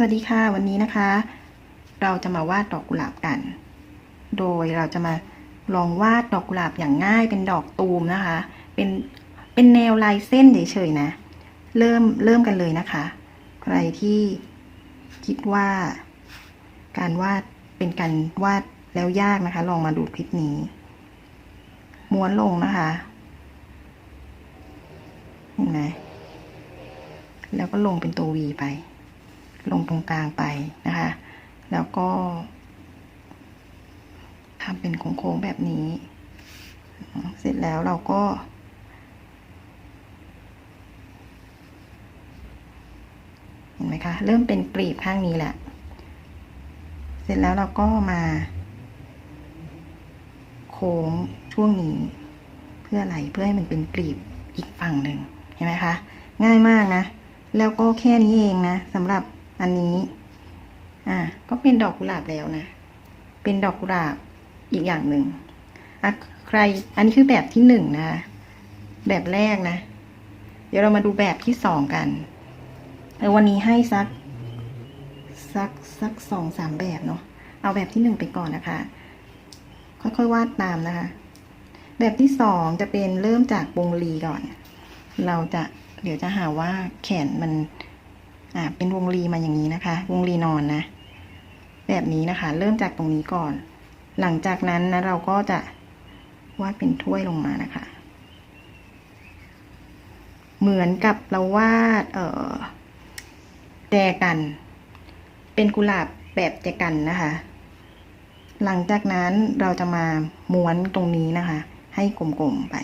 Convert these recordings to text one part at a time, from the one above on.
สวัสดีค่ะ วันนี้นะคะ เราจะมาวาดดอกกุหลาบกัน โดยเราจะมาลองวาดดอกกุหลาบอย่างง่ายเป็นดอกตูมนะคะ เป็นเป็นแนวลายเส้นเฉยๆนะ เริ่มเริ่มกันเลยนะคะ ใครที่คิดว่า การวาดเป็นการวาดแล้วยากนะคะ ลองมาดูคลิปนี้ ม้วนลงนะคะเห็นไหมแล้วก็ลงเป็นตัววีไป ลงตรงกลางไปนะคะ แล้วก็ทำเป็นโค้งๆแบบนี้ เสร็จแล้วเราก็ เห็นไหมคะ เริ่มเป็นกลีบข้างนี้แหละ เสร็จแล้วเราก็มา โค้งช่วงนี้ เพื่ออะไร เพื่อให้มันเป็นกลีบอีกฝั่งหนึ่ง เห็นไหมคะ ง่ายมากนะ แล้วก็แค่นี้เองนะสำหรับ อันนี้ อ่า ก็เป็นดอกกุหลาบแล้วนะ เป็นดอกกุหลาบอีกอย่างหนึ่งอะใคร อันนี้คือแบบที่หนึ่งนะ แบบแรกนะ เดี๋ยวเรามาดูแบบที่สองกันเออวันนี้ให้สัก สักสักสองสามแบบเนาะ เอาแบบที่หนึ่งไปก่อนนะคะ ค่อยๆวาดตามนะคะ แบบที่สองจะเป็นเริ่มจากวงรีก่อน เราจะเดี๋ยวจะหาว่าแขนมัน อ่าเป็นวงรีมาอย่างนี้นะคะ วงรีนอนนะ แบบนี้นะคะ เริ่มจากตรงนี้ก่อน หลังจากนั้นนะเราก็จะวาดเป็นถ้วยลงมานะคะ เหมือนกับเราวาดเอ่อแจกัน เป็นกุหลาบแบบแจกันนะคะ หลังจากนั้นเราจะมาม้วนตรงนี้นะคะ ให้กลมๆไป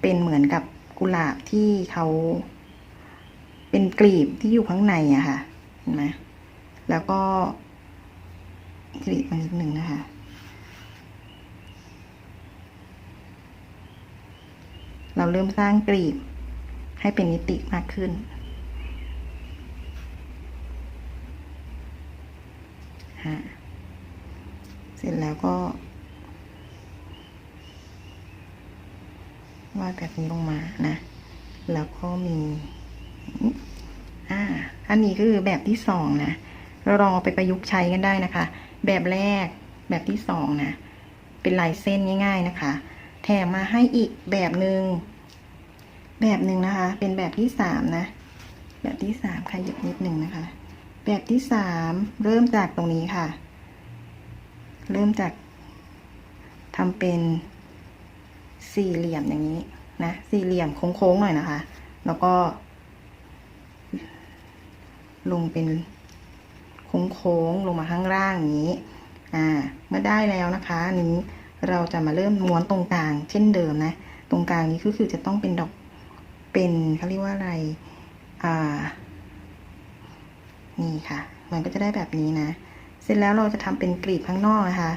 เป็นเหมือนกับกุหลาบที่เขา เป็นกลีบที่อยู่ข้างในอะค่ะ เห็นไหมแล้วก็กรีดมานิดหนึ่งนะคะ เราเริ่มสร้างกลีบให้เป็นนิติมากขึ้นฮะเสร็จแล้วก็วาดแบบนี้ลงมานะ แล้วก็มี อ่าอันนี้คือแบบที่สองนะเราลองเอาไปประยุกต์ใช้กันได้นะคะ แบบแรกแบบที่สองนะเป็นลายเส้นง่าย ๆนะคะ แถมมาให้อีกแบบหนึ่งแบบหนึ่งนะคะ เป็นแบบที่สามนะ แบบที่สามขยับนิดหนึ่งนะคะ แบบที่สามเริ่มจากตรงนี้ค่ะ เริ่มจากทำเป็นสี่เหลี่ยมอย่างนี้นะ สี่เหลี่ยมโค้งๆหน่อยนะคะ แล้วก็ ลงเป็นโค้งๆลงมาข้างล่างอย่างนี้ อ่า เมื่อได้แล้วนะคะ นี้เราจะมาเริ่มม้วนตรงกลาง เช่นเดิมนะ ตรงกลางนี้ก็คือจะต้องเป็นดอก เป็นเขาเรียกว่าอะไร อ่า นี่ค่ะ มันก็จะได้แบบนี้นะ เสร็จแล้วเราจะทำเป็นกรีบข้างนอกนะคะ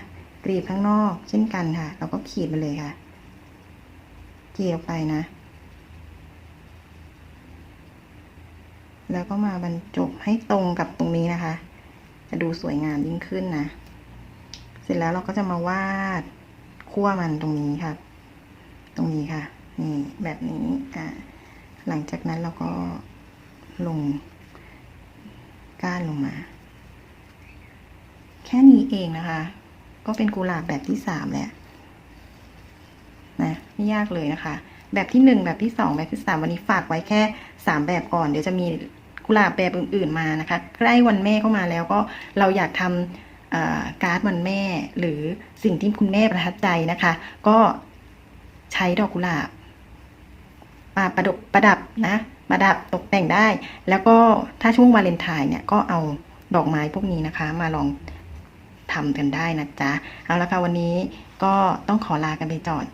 กรีบข้างนอก เช่นกันค่ะ เราก็ขีดไปเลยค่ะ เกี่ยวไปนะ แล้วก็มาบรรจบให้ตรงกับตรงนี้นะคะ จะดูสวยงามยิ่งขึ้นนะ เสร็จแล้วเราก็จะมาวาดขั้วมันตรงนี้ค่ะตรงนี้ค่ะ นี่แบบนี้อ่าหลังจากนั้นเราก็ลงก้านลงมา แค่นี้เองนะคะ ก็เป็นกุหลาบแบบที่สามแล้วนะไม่ยากเลยนะคะ แบบที่หนึ่งแบบที่สองแบบที่สามวันนี้ฝากไว้แค่สามแบบก่อน เดี๋ยวจะมีกุหลาบแบบอื่น ๆมานะคะ ใกล้วันแม่เข้ามาแล้วก็เราอยากทำการ์ดวันแม่ หรือสิ่งที่คุณแม่ประทับใจนะคะ ก็ใช้ดอกกุหลาบมาประดับประดับนะประดับตกแต่งได้ แล้วก็ถ้าช่วงวาเลนไทน์เนี่ยก็เอาดอกไม้พวกนี้นะคะ มาลองทำกันได้นะจ๊ะ เอาละค่ะวันนี้ก็ต้องขอลากันไปจอด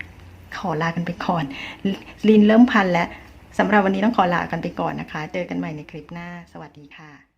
ขอลากันไปก่อน ลินเริ่มพันแล้วสำหรับวันนี้ต้องขอลากันไปก่อนนะคะ เจอกันใหม่ในคลิปหน้า สวัสดีค่ะ